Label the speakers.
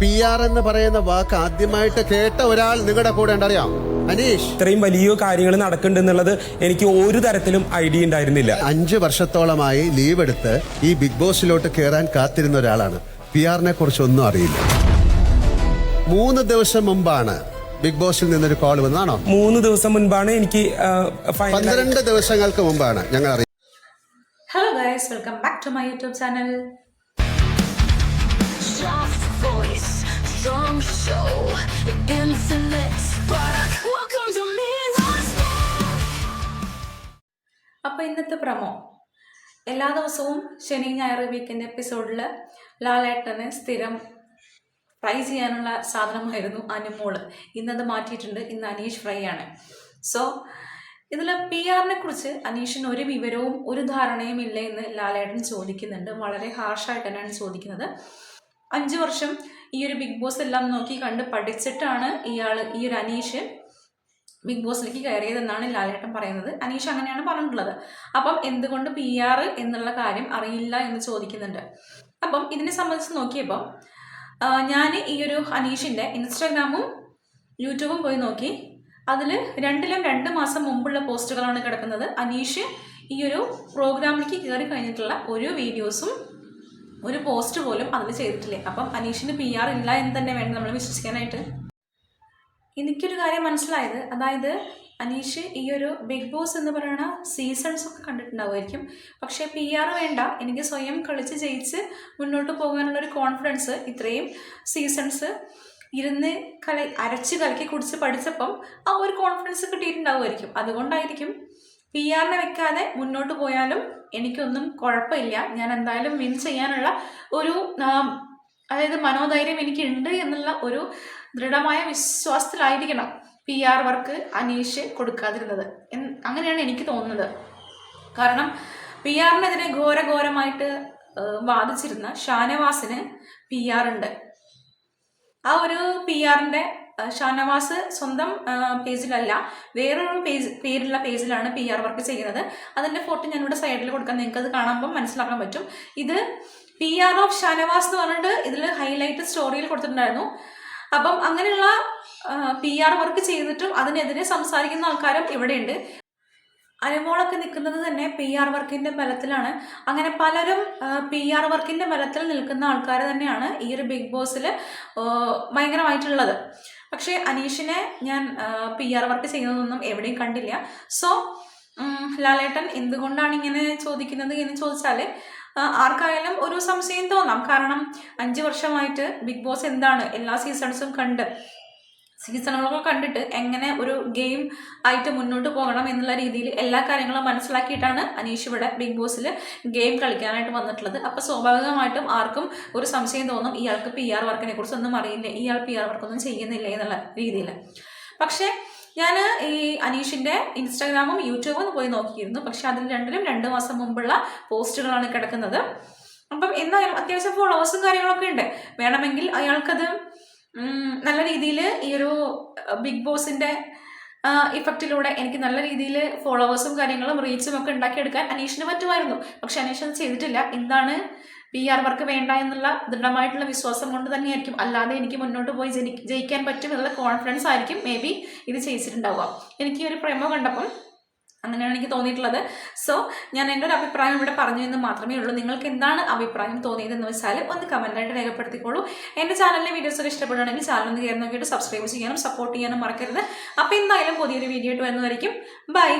Speaker 1: P R എന്ന് പറയുന്ന വാക്ക് ആദ്യമായിട്ട് കേട്ട ഒരാൾ നിങ്ങളുടെ കൂടെ ഉണ്ടറിയാം അനീഷ്.
Speaker 2: ഇത്രയും വലിയ കാര്യങ്ങൾ നടക്കുന്നുണ്ടെന്നുള്ളത് എനിക്ക് ഒരു തരത്തിലും ഐഡിയ ഉണ്ടായിരുന്നില്ല.
Speaker 1: അഞ്ച് വർഷത്തോളമായി ലീവ് എടുത്ത് ഈ ബിഗ് ബോസിലോട്ട് കയറാൻ കാത്തിരുന്ന ഒരാളാണ്. പി ആറിനെ കുറിച്ച് ഒന്നും അറിയില്ല. മൂന്ന് ദിവസം മുമ്പാണ് ബിഗ് ബോസിൽ നിന്നൊരു കോൾ വന്നാണോ
Speaker 2: മൂന്ന് ദിവസം മുൻപാണ് എനിക്ക്
Speaker 1: പന്ത്രണ്ട് ദിവസങ്ങൾക്ക് മുമ്പാണ് ഞങ്ങൾ അറിയാം
Speaker 3: hello guys welcome back to my YouTube channel
Speaker 4: voice, strong show, infinite spark. Welcome to Midnight
Speaker 3: അപ്പോൾ ഇന്നത്തെ പ്രമോ. എല്ലാ ദിവസവും ശനി ഞായർ വീക്കെൻഡ് എപ്പിസോഡിൽ ലാലേട്ടന് സ്ഥിരം ഫ്രൈ ചെയ്യാനുള്ള സാധനമായിരുന്നു അനുമോൾ. ഇന്നത് മാറ്റിയിട്ടുണ്ട്. ഇന്ന് അനീഷ് ഫ്രൈ ആണ്. സോ ഇതിൽ പി ആറിനെ കുറിച്ച് അനീഷിന് ഒരു വിവരവും ഒരു ധാരണയും ഇല്ല എന്ന് ലാലേട്ടൻ ചോദിക്കുന്നുണ്ട്. വളരെ ഹാർഷായിട്ട് തന്നെയാണ് ചോദിക്കുന്നത്. അഞ്ച് വർഷം ഈ ഒരു ബിഗ് ബോസ് എല്ലാം നോക്കി കണ്ട് പഠിച്ചിട്ടാണ് ഇയാൾ ഈ ഒരു അനീഷ് ബിഗ് ബോസിലേക്ക് കയറിയതെന്നാണ് ലാലേട്ടൻ പറയുന്നത്. അനീഷ് അങ്ങനെയാണ് പറഞ്ഞിട്ടുള്ളത്. അപ്പം എന്തുകൊണ്ട് പി ആർ എന്നുള്ള കാര്യം അറിയില്ല എന്ന് ചോദിക്കുന്നുണ്ട്. അപ്പം ഇതിനെ സംബന്ധിച്ച് നോക്കിയപ്പോൾ ഞാൻ ഈ ഒരു അനീഷിന്റെ ഇൻസ്റ്റാഗ്രാമും യൂട്യൂബും പോയി നോക്കി. അതിൽ രണ്ടിലും രണ്ട് മാസം മുമ്പുള്ള പോസ്റ്റുകളാണ് കിടക്കുന്നത്. അനീഷ് ഈ ഒരു പ്രോഗ്രാമിലേക്ക് കയറി കഴിഞ്ഞിട്ടുള്ള ഒരു വീഡിയോസും ഒരു പോസ്റ്റ് പോലും അതിൽ ചെയ്തിട്ടില്ലേ? അപ്പം അനീഷിന് പി ആർ ഇല്ല എന്ന് തന്നെ വേണം നമ്മൾ വിശ്വസിക്കാനായിട്ട്. എനിക്കൊരു കാര്യം മനസ്സിലായത്. അതായത് അനീഷ് ഈ ഒരു ബിഗ് ബോസ് എന്ന് പറയുന്ന സീസൺസ് ഒക്കെ കണ്ടിട്ടുണ്ടാവുമായിരിക്കും. പക്ഷേ പി ആർ വേണ്ട. എനിക്ക് സ്വയം കളിച്ച് ജയിച്ച് മുന്നോട്ട് പോകാനുള്ള ഒരു കോൺഫിഡൻസ് ഇത്രയും സീസൺസ് ഇരുന്ന് കല അരച്ച് കലക്കി കുടിച്ച് പഠിച്ചപ്പം ആ ഒരു കോൺഫിഡൻസ് കിട്ടിയിട്ടുണ്ടാവുമായിരിക്കും. അതുകൊണ്ടായിരിക്കും പി ആറിനെ വെക്കാതെ മുന്നോട്ട് പോയാലും എനിക്കൊന്നും കുഴപ്പമില്ല. ഞാൻ എന്തായാലും വിൻ ചെയ്യാനുള്ള ഒരു അതായത് മനോധൈര്യം എനിക്കുണ്ട് എന്നുള്ള ഒരു ദൃഢമായ വിശ്വാസത്തിലായിരിക്കണം പി ആർ വർക്ക് അനീഷ് കൊടുക്കാതിരുന്നത്. അങ്ങനെയാണ് എനിക്ക് തോന്നുന്നത്. കാരണം പി ആറിനെതിരെ ഘോരഘോരമായിട്ട് വാദിച്ചിരുന്ന ഷാനവാസിന് പി ആർ ഉണ്ട്. ആ ഒരു പി ആറിന്റെ ഷാനവാസ് സ്വന്തം പേജിലല്ല വേറൊരു പേജ് പേരുള്ള പേജിലാണ് പി ആർ വർക്ക് ചെയ്യുന്നത്. അതിന്റെ ഫോട്ടോ ഞാനിവിടെ സൈഡിൽ കൊടുക്കാം. നിങ്ങൾക്ക് അത് കാണുമ്പോൾ മനസ്സിലാക്കാൻ പറ്റും. ഇത് പി ആർ ഓഫ് ഷാനവാസ് എന്ന് പറഞ്ഞിട്ട് ഇതിൽ ഹൈലൈറ്റ് സ്റ്റോറിയിൽ കൊടുത്തിട്ടുണ്ടായിരുന്നു. അപ്പം അങ്ങനെയുള്ള പി ആർ വർക്ക് ചെയ്തിട്ടും അതിനെതിരെ സംസാരിക്കുന്ന ആൾക്കാരും ഇവിടെയുണ്ട്. അനുമോളൊക്കെ നിൽക്കുന്നത് തന്നെ പി ആർ വർക്കിന്റെ ബലത്തിലാണ്. അങ്ങനെ പലരും പി ആർ വർക്കിന്റെ ബലത്തിൽ നിൽക്കുന്ന ആൾക്കാർ തന്നെയാണ് ഈ ഒരു ബിഗ് ബോസിൽ ഭയങ്കരമായിട്ടുള്ളത്. പക്ഷേ അനീഷിനെ ഞാൻ പി ആർ വർക്ക് ചെയ്യുന്നതൊന്നും എവിടെയും കണ്ടില്ല. സോ ലാലേട്ടൻ എന്തുകൊണ്ടാണ് ഇങ്ങനെ ചോദിക്കുന്നത് എന്ന് ചോദിച്ചാൽ ആർക്കായാലും ഒരു സംശയം തോന്നാം. കാരണം അഞ്ച് വർഷമായിട്ട് ബിഗ് ബോസ് എന്താണ് എല്ലാ സീസൺസും കണ്ട്. സീസണുകളൊക്കെ കണ്ടിട്ട് എങ്ങനെ ഒരു ഗെയിം ആയിട്ട് മുന്നോട്ട് പോകണം എന്നുള്ള രീതിയിൽ എല്ലാ കാര്യങ്ങളും മനസ്സിലാക്കിയിട്ടാണ് അനീഷ് ഇവിടെ ബിഗ് ബോസിൽ ഗെയിം കളിക്കാനായിട്ട് വന്നിട്ടുള്ളത്. അപ്പോൾ സ്വാഭാവികമായിട്ടും ആർക്കും ഒരു സംശയം തോന്നും ഇയാൾക്ക് പി ആർ വർക്കിനെ കുറിച്ച് ഒന്നും അറിയില്ല ഇയാൾ പി ആർ വർക്കൊന്നും ചെയ്യുന്നില്ല എന്നുള്ള രീതിയിൽ. പക്ഷേ ഞാൻ ഈ അനീഷിന്റെ ഇൻസ്റ്റാഗ്രാമും യൂട്യൂബും പോയി നോക്കിയിരുന്നു. പക്ഷെ അതിൽ രണ്ടിലും രണ്ട് മാസം മുമ്പുള്ള പോസ്റ്റുകളാണ് കിടക്കുന്നത്. അപ്പം എന്തായാലും അത്യാവശ്യം ഫോളോവേഴ്സും കാര്യങ്ങളൊക്കെ ഉണ്ട്. വേണമെങ്കിൽ അയാൾക്കത് നല്ല രീതിയിൽ ഈ ഒരു ബിഗ് ബോസിന്റെ ഇഫക്റ്റിലൂടെ എനിക്ക് നല്ല രീതിയിൽ ഫോളോവേഴ്സും കാര്യങ്ങളും റീച്ചും ഒക്കെ ഉണ്ടാക്കിയെടുക്കാൻ അനീഷിന് പറ്റുമായിരുന്നു. പക്ഷെ അനീഷ് അത് ചെയ്തിട്ടില്ല. എന്താണ് പി ആർ വർക്ക് വേണ്ട എന്നുള്ള ദൃഢമായിട്ടുള്ള വിശ്വാസം കൊണ്ട് തന്നെയായിരിക്കും. അല്ലാതെ എനിക്ക് മുന്നോട്ട് പോയി ജനി- ജയിക്കാൻ പറ്റും എന്നുള്ള കോൺഫിഡൻസ് ആയിരിക്കും. മേ ബി ഇത് ചെയ്തിട്ടുണ്ടാവുക. എനിക്ക് ഈ ഒരു പ്രേമ കണ്ടപ്പം അങ്ങനെയാണ് എനിക്ക് തോന്നിയിട്ടുള്ളത്. സോ ഞാൻ എന്റെ ഒരു അഭിപ്രായം ഇവിടെ പറഞ്ഞു എന്ന് മാത്രമേ ഉള്ളൂ. നിങ്ങൾക്ക് എന്താണ് അഭിപ്രായം തോന്നിയതെന്ന് വെച്ചാൽ ഒന്ന് കമന്റായിട്ട് രേഖപ്പെടുത്തിക്കോളൂ. എന്റെ ചാനലിലെ വീഡിയോസ് ഒക്കെ ഇഷ്ടപ്പെടുകയാണെങ്കിൽ ചാനൽ ഒന്ന് കയറി നോക്കിയിട്ട് സബ്സ്ക്രൈബ് ചെയ്യാനും സപ്പോർട്ട് ചെയ്യാനും മറക്കരുത്. അപ്പോൾ എന്തായാലും പുതിയൊരു വീഡിയോ ആയിട്ട് വരുന്നതായിരിക്കും. ബൈ